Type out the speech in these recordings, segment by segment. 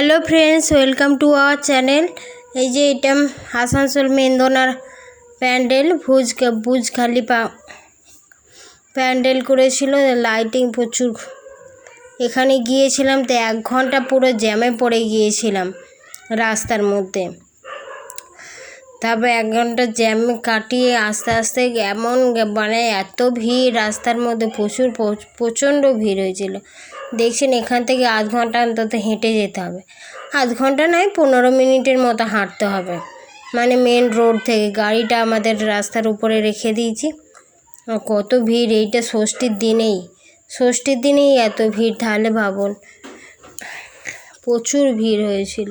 Hello friends, welcome to our channel. এই যে এটা আসানসোল মেন্দোনার প্যান্ডেল ভুজ ভুজ খালি পা প্যান্ডেল করেছিল, লাইটিং প্রচুর। এখানে গিয়েছিলাম তো এক ঘণ্টা পুরো জ্যামে পড়ে গিয়েছিলাম রাস্তার মধ্যে। তারপর এক ঘণ্টা জ্যাম কাটিয়ে আস্তে আস্তে এমন মানে এত ভিড় রাস্তার মধ্যে প্রচুর প্রচণ্ড ভিড় হয়েছিল। দেখছেন এখান থেকে আধ ঘণ্টা অন্তত হেঁটে যেতে হবে। আধ ঘণ্টা নয়, পনেরো মিনিটের মতো হাঁটতে হবে। মানে মেন রোড থেকে। গাড়িটা আমাদের রাস্তার উপরে রেখে দিয়েছি। কত ভিড়, এইটা ষষ্ঠীর দিনেই। ষষ্ঠীর দিনেই এত ভিড়, তাহলে ভাবুন। প্রচুর ভিড় হয়েছিল।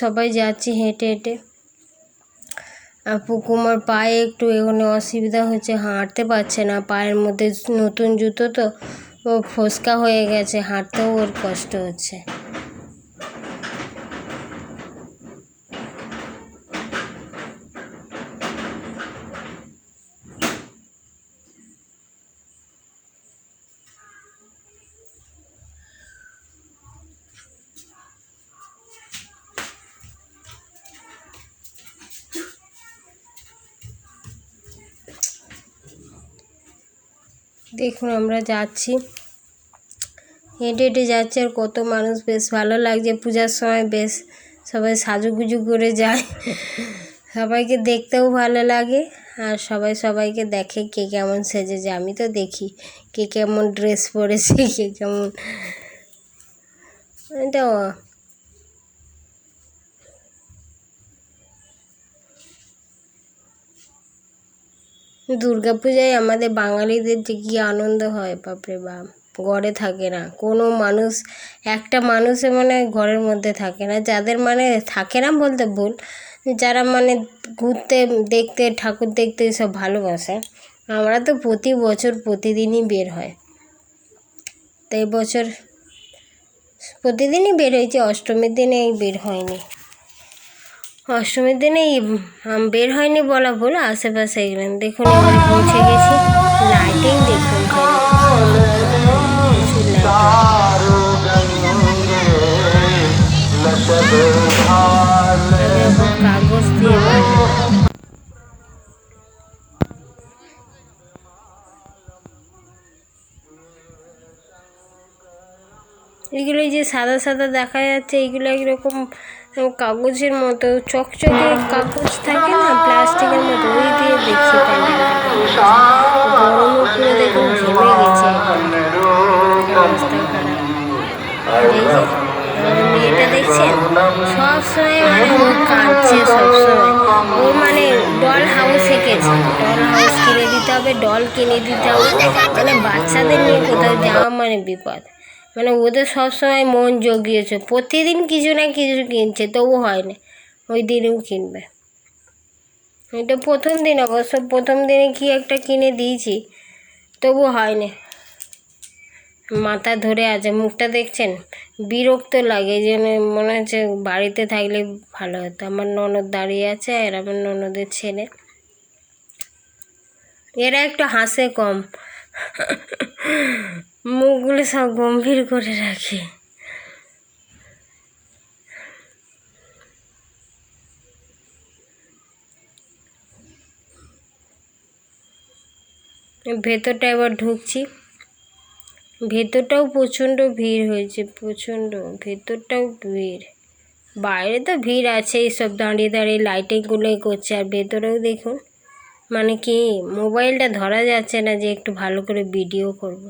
সবাই যাচ্ছি হেঁটে হেঁটে। পুকুমার পায়ে একটু এখানে অসুবিধা হচ্ছে, হাঁটতে পারছে না। পায়ের মধ্যে নতুন জুতো তো, ও ফোসকা হয়ে গেছে, হাঁটতেও ওর কষ্ট হচ্ছে। দেখুন, আমরা যাচ্ছি। হেঁটে হেঁটে যাচ্ছে আর কত মানুষ, বেশ ভালো লাগছে। পূজার সময় বেশ সবাই সাজুগুজু করে যায়। সবাইকে দেখতেও ভালো লাগে আর সবাই সবাইকে দেখে কে কেমন সেজেছে। আমি তো দেখি কে কেমন ড্রেস পরেছে, কে কেমন। এটা দুর্গাপূজায় আমাদের বাঙালিদের যে কী আনন্দ হয়, বাপরে বাপ। ঘরে থাকে না। কোনো মানুষ, একটা মানুষে মানে ঘরের মধ্যে থাকে না। যাদের মানে থাকে না বলতে ভুল, যারা মানে ঘুরতে, দেখতে, ঠাকুর দেখতে সব ভালোবাসে, আমরা তো প্রতি বছর প্রতিদিনই বের হয়। তো এই বছর প্রতিদিনই বের হয়েছে, অষ্টমীর দিনে এই বের হয়নি। অষ্টমীর দিনে বের হয়নি বলা ভুল, আশেপাশে গেলেন। দেখুন, এবার পৌঁছে গেছি। লাইটিং দেখুন কাগজ দিয়ে এগুলো যে সাদা সাদা দেখা যাচ্ছে এইগুলো একরকম কাগজের মতো, চকচকে কাগজ থাকে না, প্লাস্টিকের মতো, ওই দিয়ে দেখছি গরম উপরে দেখুন ঘেমে গেছে। মেয়েটা দেখছেন? সবসময় মানে ও কাঁদছে সবসময় ও মানে ডল হাউস এঁকেছে ডল হাউস কিনে দিতে হবে ডল কিনে দিতে হবে। মানে বাচ্চাদের নিয়ে কোথাও যাওয়া মানে বিপদ। মানে ওদের সবসময় মন জগিয়েছে। প্রতিদিন কিছু না কিছু কিনছে তবু হয় না ওই দিনেও কিনবে। এটা প্রথম দিন, অবশ্য প্রথম দিনে কি একটা কিনে দিয়েছি তবু হয় না মাথা ধরে আছে, মুখটা দেখছেন? বিরক্ত লাগে, যেন মনে হচ্ছে বাড়িতে থাকলে ভালো হতো। আমার ননদ দাঁড়িয়ে আছে আর আমার ননদের ছেলে। এরা একটু হাসে কম। মুখগুলো সব গম্ভীর করে রাখে। ভেতরটা এবার ঢুকছি। ভেতরটাও প্রচণ্ড ভিড় হয়েছে, প্রচণ্ড। ভেতরটাও ভিড়। বাইরে তো ভিড় আছে এইসব দাঁড়িয়ে দাঁড়িয়ে লাইটিংগুলোই করছে। আর ভেতরেও দেখুন মানে কি, মোবাইলটা ধরা যাচ্ছে না যে একটু ভালো করে ভিডিও করব।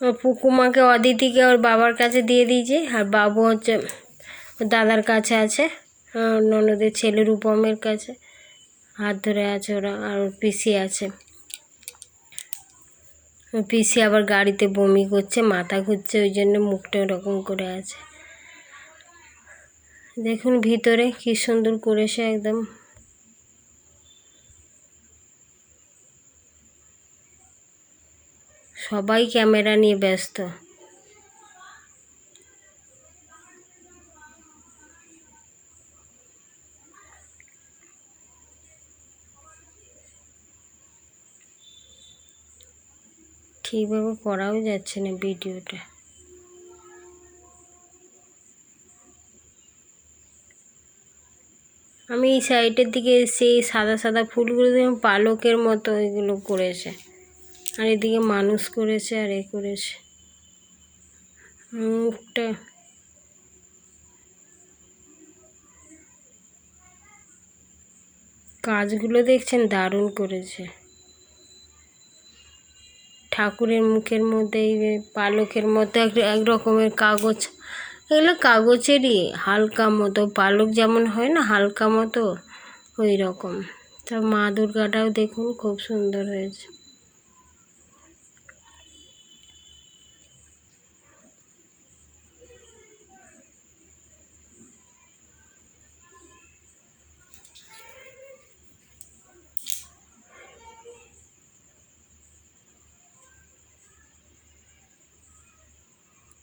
পুকুমাকে, অদিতিকে ওর বাবার কাছে দিয়ে দিয়েছে আর বাবু হচ্ছে দাদার কাছে আছে ননদের ছেলে রূপমের কাছে, হাত ধরে আছে ওরা, আর ওর পিসি আছে। পিসি আবার গাড়িতে বমি করছে, মাথা ঘুরছে, ওই জন্য মুখটা ওরকম করে আছে। দেখুন ভিতরে কি সুন্দর করেছে একদম। সবাই ক্যামেরা নিয়ে ব্যস্ত। ঠিকভাবে করাও যাচ্ছে না ভিডিওটা। আমি এই সাইডের দিকে সেই সাদা সাদা ফুলগুলো পালকের মতো এগুলো করেছে। আর এদিকে মানুষ করেছে আর এ করেছে। মুখটা কাজগুলো দেখছেন, দারুণ করেছে। ঠাকুরের মুখের মধ্যে, এই পালকের মতো এক এক রকমের কাগজ, এগুলো কাগজেরই হালকা মতো, পালক যেমন হয় না, হালকা মতো ওই রকম। তা মা দুর্গাটাও দেখুন, খুব সুন্দর হয়েছে।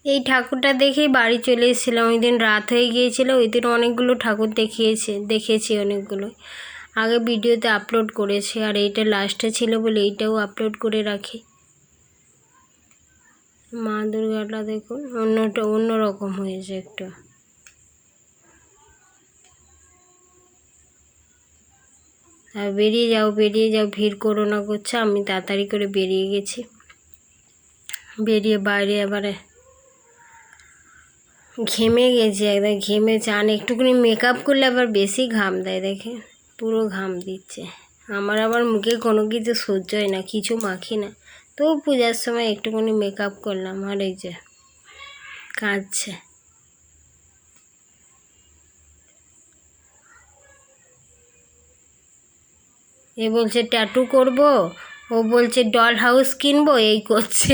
এই ঠাকুরটা দেখেই বাড়ি চলে এসেছিলাম। ওই দিন রাত হয়ে গিয়েছিল, ওই দিন অনেকগুলো ঠাকুর দেখিয়েছে, দেখেছি অনেকগুলো। আগে ভিডিওতে আপলোড করেছি, আর এইটা লাস্টে ছিল বলে এইটাও আপলোড করে রাখি। মা দুর্গাটা দেখুন, অন্যটা অন্য রকম হয়েছে একটু। আর বেরিয়ে যাও বেরিয়ে যাও, ভিড় করো না করছে, আমি তাড়াতাড়ি করে বেরিয়ে গেছি। বেরিয়ে বাইরে এবারে ঘেমে গেছি একদম, ঘেমে চান একটুখানি মেকআপ করলে আবার বেশি ঘাম দেয় দেখে, পুরো ঘাম দিচ্ছে। আমার আবার মুখে কোনো কিছু সহ্য হয় না, কিছু মাখি না। তো পূজার সময় একটুখানি মেকআপ করলাম, আর এই যে কাঁদছে। এ বলছে ট্যাটু করব? ও বলছে ডল হাউস কিনবো? এই করছে।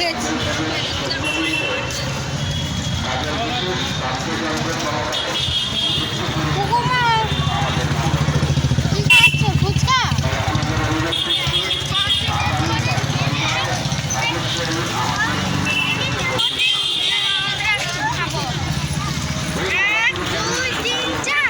করে খেয়েছি কুকুমা কি খাচ্ছ ফুচকা এক দুই তিন চার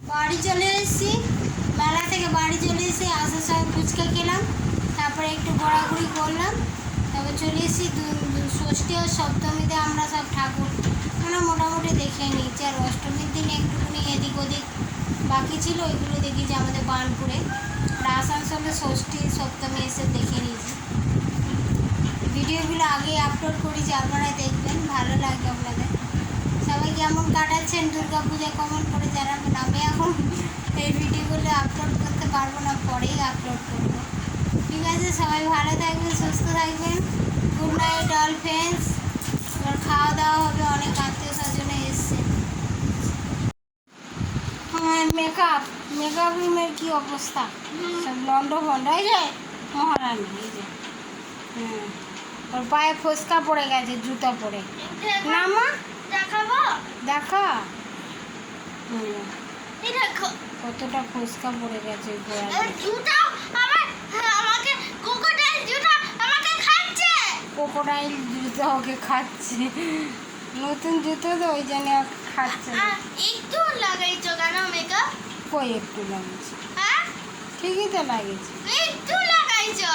বাড়ি চলে এসেছি মেলা থেকে বাড়ি চলে এসে আসার সময় ফুচকা খেলাম তারপরে একটু ঘোরাঘুরি করলাম তারপর চলে এসেছি দু- দু- ষষ্ঠী ও সপ্তমীতে আমরা সব ঠাকুর মানে দেখে নিয়েছি আর অষ্টমীর দিন একটুখানি এদিক ওদিক বাকি ছিল, ওইগুলো দেখি যে আমাদের বানপুরে। আর আসানসোলে ষষ্ঠী, সপ্তমী এসে দেখে নিয়েছি। ভিডিওগুলো আগে আপলোড করেছি আপনারা দেখবেন, ভালো লাগবে আপনাদের। সবাই কেমন কাটাচ্ছেন? দুর্গা পূজা কমেন্ট করে জানাবেন? আমি এখন এই ভিডিওগুলো আপলোড করতে পারব না, পরেই আপলোড করব। ঠিক আছে, সবাই ভালো থাকবেন, সুস্থ থাকবেন। Good night, all friends. এবার খাওয়া দাওয়া হবে, অনেক আত্মীয় মেকআপ মেকআপ রুমের কি অবস্থা? সব লন্ড ভন্ড হয়ে যায় মহারানি এই যে। হুম। ওর পায়ে ফোসকা পড়ে গেছে জুতো পরে। না মা? দেখাবো? দেখা। হুম, কতটা ফোসকা পড়ে গেছে এই আমার আমাকে কোকোডাইল জুতা আমাকে খাচ্ছে। ক্রোকোডাইল জুতো ওকে খাচ্ছে। নতুন জুতো তো ওই জন্য খাচ্ছে। না। একটু লাগাইছো কেন মেকআপ কই একটু হ্যাঁ? ঠিকই তো লাগিয়েছি। একটু লাগাইছো?